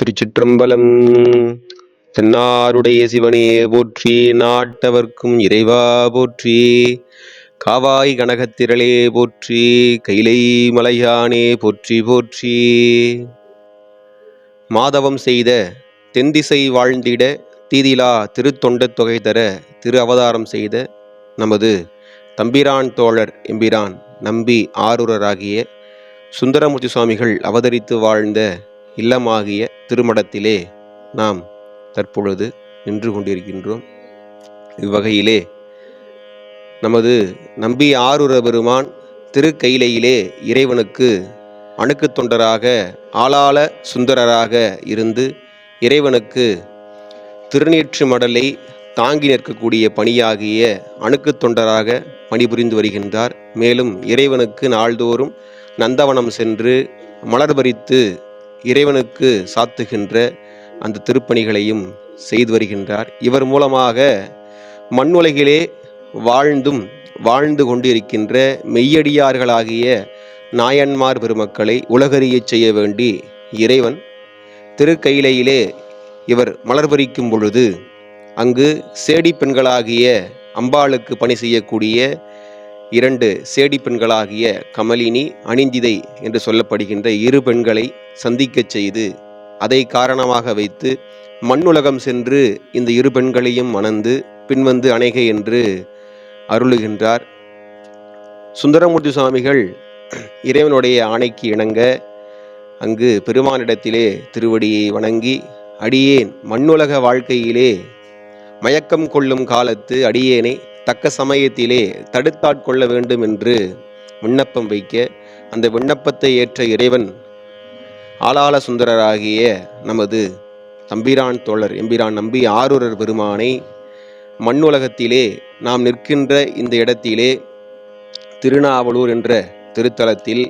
திருச்சிற்றம்பலம். தென்னாருடைய சிவனே போற்றி நாட்டவர்க்கும் இறைவா போற்றி. காவாய் கனகத்திரளே போற்றி கைலை மலையானே போற்றி போற்றி. மாதவம் செய்த தென்திசை வாழ்ந்திட தீதிலா திருத்தொண்ட தொகை தர திரு அவதாரம் செய்த நமது தம்பிரான் தோழர் எம்பிரான் நம்பி ஆரூரராகிய சுந்தரமூர்த்தி சுவாமிகள் அவதரித்து வாழ்ந்த இல்லமாகிய திருமடத்திலே நாம் தற்பொழுது நின்று கொண்டிருக்கின்றோம். இவ்வகையிலே நமது நம்பி ஆரூர பெருமான் திருக்கையிலையிலே இறைவனுக்கு அணுக்கு தொண்டராக ஆளாள சுந்தரராக இருந்து இறைவனுக்கு திருநீற்று மடலை தாங்கி நிற்கக்கூடிய பணியாகிய அணுக்கு தொண்டராக பணிபுரிந்து வருகின்றார். மேலும் இறைவனுக்கு நாள்தோறும் நந்தவனம் சென்று மலர் பறித்து இறைவனுக்கு சாத்துகின்ற அந்த திருப்பணிகளையும் செய்து வருகின்றார். இவர் மூலமாக மண்ணுலகிலே வாழ்ந்தும் வாழ்ந்து கொண்டிருக்கின்ற மெய்யடியார்களாகிய நாயன்மார் பெருமக்களை உலகறிய செய்ய வேண்டி இறைவன் திருக்கையிலையிலே இவர் மலர் பறிக்கும் பொழுது அங்கு சேடி பெண்களாகிய அம்பாளுக்கு பணி செய்யக்கூடிய இரண்டு சேடி பெண்களாகிய கமலினி அணிந்திதை என்று சொல்லப்படுகின்ற இரு பெண்களை சந்திக்கச் செய்து அதை காரணமாக வைத்து மண்ணுலகம் சென்று இந்த இரு பெண்களையும் மணந்து பின்வந்து அணைக என்று அருளுகின்றார். சுந்தரமூர்த்தி சுவாமிகள் இறைவனுடைய ஆணைக்கு இணங்க அங்கு பெருமானிடத்திலே திருவடியை வணங்கி அடியேன் மண்ணுலக வாழ்க்கையிலே மயக்கம் கொள்ளும் காலத்து அடியேனை தக்க சமயத்திலே தடுத்தாட்கொள்ள வேண்டும் என்று விண்ணப்பம் வைக்க அந்த விண்ணப்பத்தை ஏற்ற இறைவன் ஆளாள சுந்தரராகிய நமது தம்பிரான் தோழர் எம்பிரான் நம்பி ஆரூரர் பெருமானை மண்ணுலகத்திலே நாம் நிற்கின்ற இந்த இடத்திலே திருநாவலூர் என்ற திருத்தலத்தில்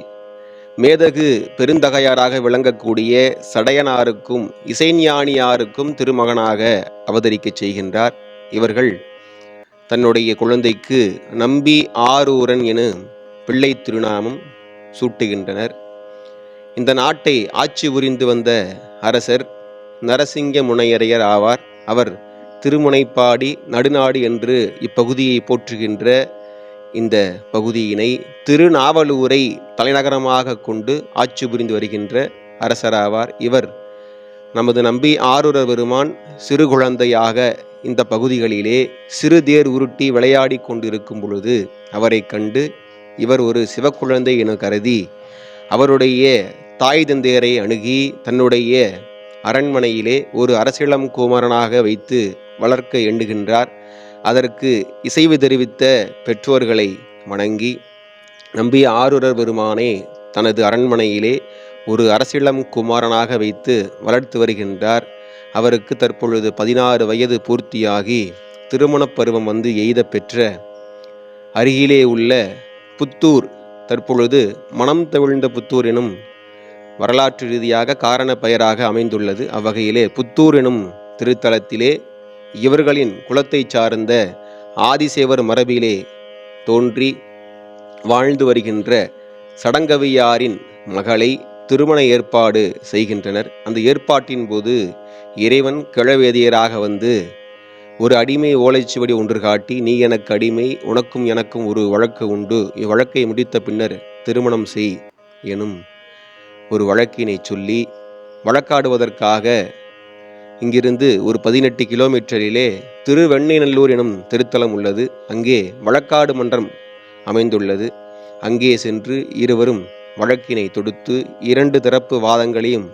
மேதகு பெருந்தகையாராக விளங்கக்கூடிய சடையனாருக்கும் இசைஞானியாருக்கும் திருமகனாக அவதரிக்கச் செய்கின்றார். இவர்கள் தன்னுடைய குழந்தைக்கு நம்பி ஆரூரன் என பிள்ளை திருநாமம் சூட்டுகின்றனர். இந்த நாட்டை ஆட்சி புரிந்து வந்த அரசர் நரசிங்க முனையரையர் ஆவார். அவர் திருமுனைப்பாடி நடுநாடு என்று இப்பகுதியை போற்றுகின்ற இந்த பகுதியினை திருநாவலூரை தலைநகரமாக கொண்டு ஆட்சி புரிந்து வருகின்ற அரசராவார். இவர் நமது நம்பி ஆரூரர் பெருமான் சிறு குழந்தையாக இந்த பகுதிகளிலே சிறு தேர் உருட்டி விளையாடி கொண்டிருக்கும் பொழுது அவரை கண்டு இவர் ஒரு சிவக்குழந்தை என கருதி அவருடைய தாய் தந்தையரை அணுகி தன்னுடைய அரண்மனையிலே ஒரு அரசிளம் குமரனாக வைத்து வளர்க்க எண்ணுகின்றார். அதற்கு இசைவு தெரிவித்த பெற்றோர்களை வணங்கி நம்பி ஆரூரர் பெருமானே தனது அரண்மனையிலே ஒரு அரசிளம் குமாரனாக வைத்து வளர்த்து வருகின்றார். அவருக்கு தற்பொழுது பதினாறு வயது பூர்த்தியாகி திருமணப் பருவம் வந்து எய்த பெற்ற அருகிலே உள்ள புத்தூர் தற்பொழுது மனம் தவிழ்ந்த புத்தூர் எனும் வரலாற்று ரீதியாக காரண பெயராக அமைந்துள்ளது. அவ்வகையிலே புத்தூர் எனும் திருத்தலத்திலே இவர்களின் குலத்தைச் சார்ந்த ஆதிசேவர் மரபிலே தோன்றி வாழ்ந்து வருகின்ற சடங்கவியாரின் மகளை திருமண ஏற்பாடு செய்கின்றனர். அந்த ஏற்பாட்டின் போது இறைவன் கிழவேதியராக வந்து ஒரு அடிமை ஓலைச்சுவடி ஒன்று காட்டி நீ எனக்கு அடிமை உனக்கும் எனக்கும் ஒரு வழக்கு உண்டு. இவ்வழக்கை முடித்த பின்னர் திருமணம் செய் எனும் ஒரு வழக்கினை சொல்லி வழக்காடுவதற்காக இங்கிருந்து ஒரு பதினெட்டு கிலோமீட்டரிலே திருவெண்ணைநல்லூர் எனும் திருத்தலம் உள்ளது. அங்கே வழக்காடு மன்றம் அமைந்துள்ளது. அங்கே சென்று இருவரும் வழக்கினை தொடுத்து இரண்டு தரப்பு வாதங்களையும்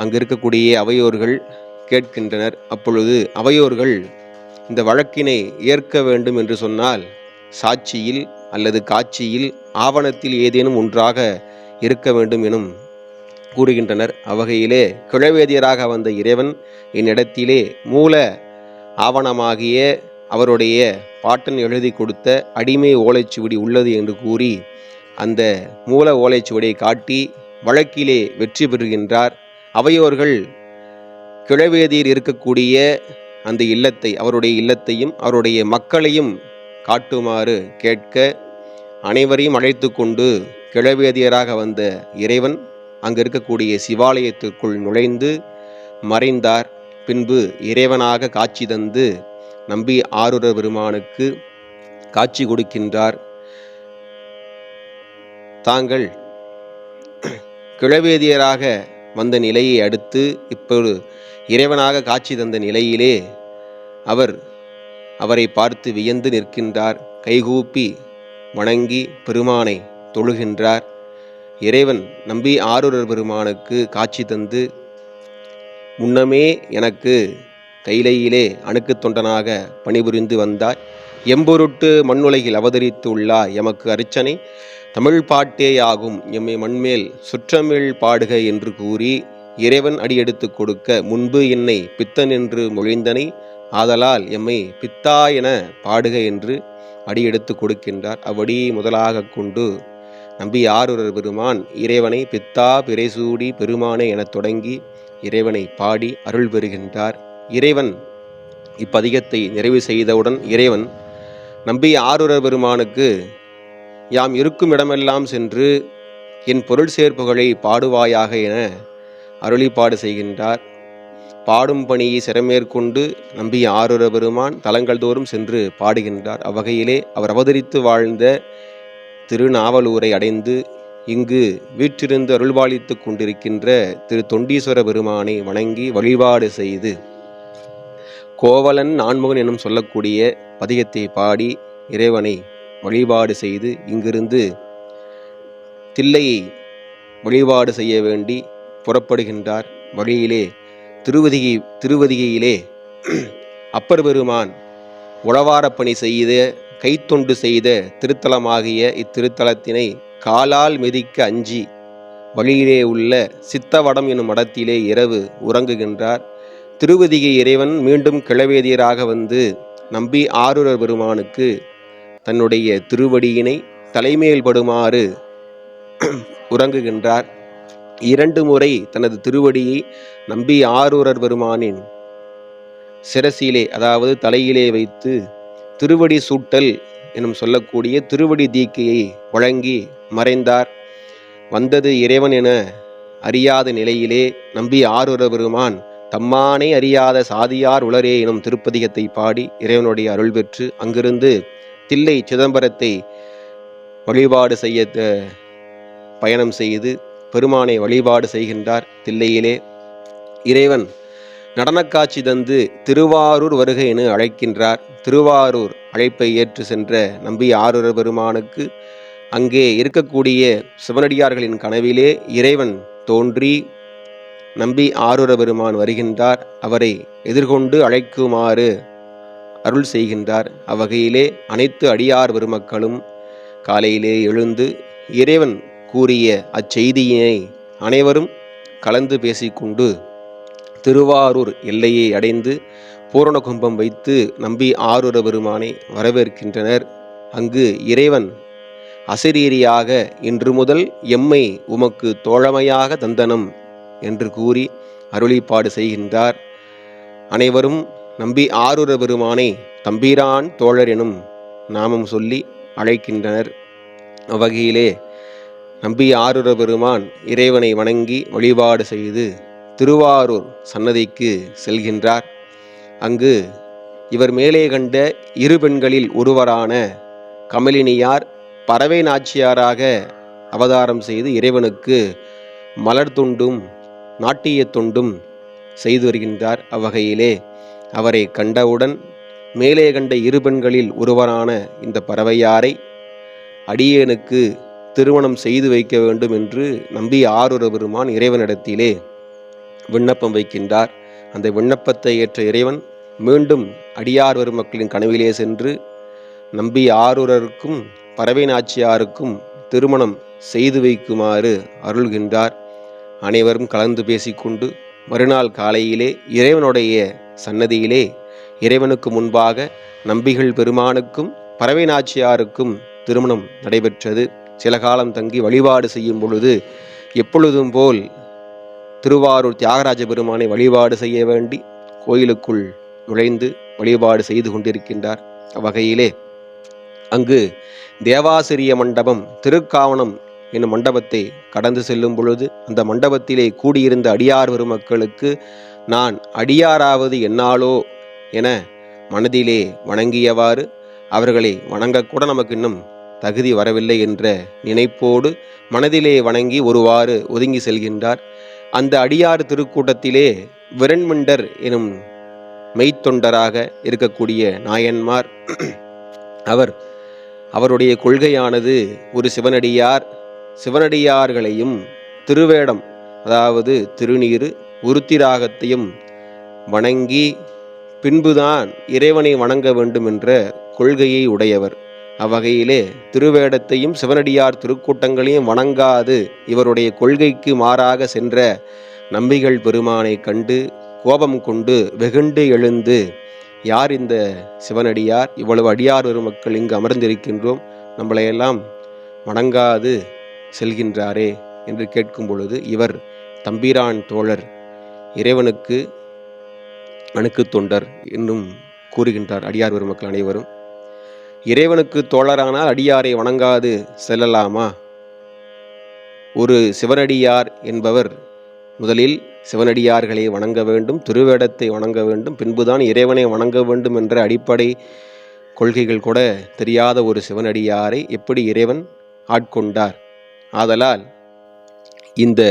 அங்கு இருக்கக்கூடிய அவையோர்கள் கேட்கின்றனர். அப்பொழுது அவையோர்கள் இந்த வழக்கினை ஏற்க வேண்டும் என்று சொன்னால் சாட்சியில் அல்லது காட்சியில் ஆவணத்தில் ஏதேனும் ஒன்றாக இருக்க வேண்டும் எனும் கூறுகின்றனர். அவ்வகையிலே கிழவேதியராக வந்த இறைவன் என்னிடத்திலே மூல ஆவணமாகிய அவருடைய பாட்டன் எழுதி கொடுத்த அடிமை ஓலைச்சுவடி உள்ளது என்று கூறி அந்த மூல ஓலைச்சுவடியை காட்டி வழக்கிலே வெற்றி பெறுகின்றார். அவையோர்கள் கிழவேதியில் இருக்கக்கூடிய அந்த இல்லத்தை அவருடைய இல்லத்தையும் அவருடைய மக்களையும் காட்டுமாறு கேட்க அனைவரையும் அழைத்து கொண்டு கிழவேதியராக வந்த இறைவன் அங்கு இருக்கக்கூடிய சிவாலயத்திற்குள் நுழைந்து மறைந்தார். பின்பு இறைவனாக காட்சி தந்து நம்பி ஆரூர பெருமானுக்கு காட்சி கொடுக்கின்றார். தாங்கள் கிழவேதியராக வந்த நிலையை அடுத்து இப்போது இறைவனாக காட்சி தந்த நிலையிலே அவர் அவரை பார்த்து வியந்து நிற்கின்றார் கைகூப்பி வணங்கி பெருமானை தொழுகின்றார். இறைவன் நம்பி ஆரூரர் பெருமானுக்கு காட்சி தந்து முன்னமே எனக்கு கைலையிலே அணுக்கு தொண்டனாக பணிபுரிந்து வந்தாய். எம்பொருட்டு மண்ணுலகில் அவதரித்து அவதரித்துள்ளாய் எமக்கு அர்ச்சனை. தமிழ் பாட்டேயாகும். எம்மை மண்மேல் சுற்றமிழ் பாடுக என்று கூறி இறைவன் அடியெடுத்து கொடுக்க முன்பு என்னை பித்தன் என்று மொழிந்தனை ஆதலால் எம்மை பித்தா என பாடுக என்று அடியெடுத்து கொடுக்கின்றார். அவ்வடியை முதலாக கொண்டு நம்பி ஆரூரர் பெருமான் இறைவனை பித்தா பிறைசூடி பெருமானே எனத் தொடங்கி இறைவனை பாடி அருள் பெறுகின்றார். இறைவன் இப்பதிகத்தை நிறைவு செய்தவுடன் இறைவன் நம்பி ஆரூரர் பெருமானுக்கு யாம் இருக்கும் இடமெல்லாம் சென்று என் பொருள் சேர்ப்புகளை பாடுவாயாக என அருளிப்பாடு செய்கின்றார். பாடும் பணியை சிறமேற்கொண்டு நம்பி ஆரூர பெருமான் தலங்கள் தோறும் சென்று பாடுகின்றார். அவ்வகையிலே அவர் அவதரித்து வாழ்ந்த திருநாவலூரை அடைந்து இங்கு வீற்றிருந்து அருள்பாலித்துக் கொண்டிருக்கின்ற திரு தொண்டீஸ்வர பெருமானை வணங்கி வழிபாடு செய்து கோவலன் நான்முகன் எனும் சொல்லக்கூடிய பதிகத்தை பாடி இறைவனை வழிபாடு செய்து இங்கிருந்து தில்லையை வழிபாடு செய்ய வேண்டி புறப்படுகின்றார். வழியிலே திருவதிகை திருவதிகையிலே அப்பர் பெருமான் உழவாரப்பணி செய்த கைத்தொண்டு செய்த திருத்தலமாகிய இத்திருத்தலத்தினை காலால் மிதிக்க அஞ்சி வழியிலே உள்ள சித்தவடம் எனும் மடத்திலே இரவு உறங்குகின்றார். திருவதிகை இறைவன் மீண்டும் கிளவேதியராக வந்து நம்பி ஆரூரர் பெருமானுக்கு தன்னுடைய திருவடியினை தலைமேல் படுமாறு உறங்குகின்றார். இரண்டு முறை தனது திருவடியை நம்பி ஆரூரர் பெருமானின் சிரசியிலே அதாவது தலையிலே வைத்து திருவடி சூட்டல் எனும் சொல்லக்கூடிய திருவடி தீக்கையை வழங்கி மறைந்தார். வந்தது இறைவன் என அறியாத நிலையிலே நம்பி ஆரூர பெருமான் தம்மானே அறியாத சாதியார் உளரே எனும் திருப்பதிகத்தை பாடி இறைவனுடைய அருள் பெற்று அங்கிருந்து தில்லை சிதம்பரத்தை வழிபாடு செய்ய பயணம் செய்து பெருமானை வழிபாடு செய்கின்றார் தில்லையிலே. இறைவன் நடனக்காட்சி தந்து திருவாரூர் வருகை என அழைக்கின்றார். திருவாரூர் அழைப்பை ஏற்று சென்ற நம்பி ஆரூர பெருமானுக்கு அங்கே இருக்கக்கூடிய சிவனடியார்களின் கனவிலே இறைவன் தோன்றி நம்பி ஆரூர பெருமான் வருகின்றார். அவரை எதிர்கொண்டு அழைக்குமாறு அருள் செய்கின்றார். அவ்வகையிலே அனைத்து அடியார் பெருமக்களும் காலையிலே எழுந்து இறைவன் கூறிய அச்செய்தியினை அனைவரும் கலந்து பேசிக்கொண்டு திருவாரூர் எல்லையை அடைந்து பூரண கும்பம் வைத்து நம்பி ஆரூர பெருமானை வரவேற்கின்றனர். அங்கு இறைவன் அசிரீரியாக இன்று முதல் எம்மை உமக்கு தோழமையாக தந்தனம் என்று கூறி அருளிப்பாடு செய்கின்றார். அனைவரும் நம்பி ஆரூர பெருமானை தம்பீரான் தோழர் எனும் நாமம் சொல்லி அழைக்கின்றனர். அவ்வகையிலே நம்பி ஆரூர பெருமான் இறைவனை வணங்கி வழிபாடு செய்து திருவாரூர் சன்னதிக்கு செல்கின்றார். அங்கு இவர் மேலே கண்ட இரு பெண்களில் ஒருவரான கமலினியார் பறவை நாச்சியாராக அவதாரம் செய்து இறைவனுக்கு மலர் தொண்டும் நாட்டிய தொண்டும் செய்து வருகின்றார். அவ்வகையிலே அவரை கண்டவுடன் மேலே கண்ட இரு பெண்களில் ஒருவரான இந்த பறவையாரை அடியேனுக்கு திருமணம் செய்து வைக்க வேண்டும் என்று நம்பி ஆரூர பெருமான் இறைவனிடத்திலே விண்ணப்பம் வைக்கின்றார். அந்த விண்ணப்பத்தை ஏற்ற இறைவன் மீண்டும் அடியார் பெருமக்களின் கனவிலே சென்று நம்பி ஆரூரருக்கும் பறவை நாச்சியாருக்கும் திருமணம் செய்து வைக்குமாறு அருள்கின்றார். அனைவரும் கலந்து பேசிக்கொண்டு மறுநாள் காலையிலே இறைவனுடைய சன்னதியிலே இறைவனுக்கு முன்பாக நம்பிகள் பெருமானுக்கும் பறவை நாச்சியாருக்கும் திருமணம் நடைபெற்றது. சில காலம் தங்கி வழிபாடு செய்யும் பொழுது எப்பொழுதும் போல் திருவாரூர் தியாகராஜ பெருமானை வழிபாடு செய்ய வேண்டி கோயிலுக்குள் நுழைந்து வழிபாடு செய்து கொண்டிருக்கின்றார். அவ்வகையிலே அங்கு தேவாசிரிய மண்டபம் திருக்காவணம் என்னும் மண்டபத்தை கடந்து செல்லும் பொழுது அந்த மண்டபத்திலே கூடியிருந்த அடியார் பெருமக்களுக்கு நான் அடியாராவது என்னாலோ என மனதிலே வணங்கியவாறு அவர்களை வணங்கக்கூட நமக்கு இன்னும் தகுதி வரவில்லை என்ற நினைப்போடு மனதிலே வணங்கி ஒருவாறு ஒதுங்கி செல்கின்றார். அந்த அடியார் திருக்கூட்டத்திலே விரண்மிண்டர் எனும் மெய்த்தொண்டராக இருக்கக்கூடிய நாயன்மார் அவர் அவருடைய கொள்கையானது ஒரு சிவனடியார். சிவனடியார்களையும் திருவேடம் அதாவது திருநீறு உருத்திராகத்தையும் வணங்கி பின்புதான் இறைவனை வணங்க வேண்டும் என்ற கொள்கையை உடையவர். அவ்வகையிலே திருவேடத்தையும் சிவனடியார் திருக்கூட்டங்களையும் வணங்காது இவருடைய கொள்கைக்கு மாறாக சென்ற நம்பிகள் பெருமானை கண்டு கோபம் கொண்டு வெகுண்டு எழுந்து யார் இந்த சிவனடியார்? இவ்வளவு அடியார் பெருமக்கள் இங்கு அமர்ந்திருக்கின்றோம். நம்மளையெல்லாம் வணங்காது செல்கின்றாரே என்று கேட்கும் பொழுது இவர் தம்பிரான் தோழர் இறைவனுக்கு அணுக்கு தொண்டர் என்றும் கூறுகின்றார் அடியார் பெருமக்கள் அனைவரும். இறைவனுக்கு தோழரானால் அடியாரை வணங்காது செல்லலாமா? ஒரு சிவனடியார் என்பவர் முதலில் சிவனடியார்களை வணங்க வேண்டும் திருவேடத்தை வணங்க வேண்டும் பின்புதான் இறைவனை வணங்க வேண்டும் என்ற அடிப்படை கொள்கைகள் கூட தெரியாத ஒரு சிவனடியாரை எப்படி இறைவன் ஆட்கொண்டார்? ஆதலால் இந்த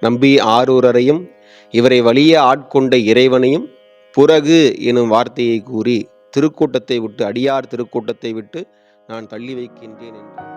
நம்பி ஆரூரரையும் இவரை வழியே ஆட்கொண்ட இறைவனையும் புறகு எனும் வார்த்தையை கூறி திருக்கூட்டத்தை விட்டு அடியார் திருக்கூட்டத்தை விட்டு நான் தள்ளி வைக்கின்றேன் என்று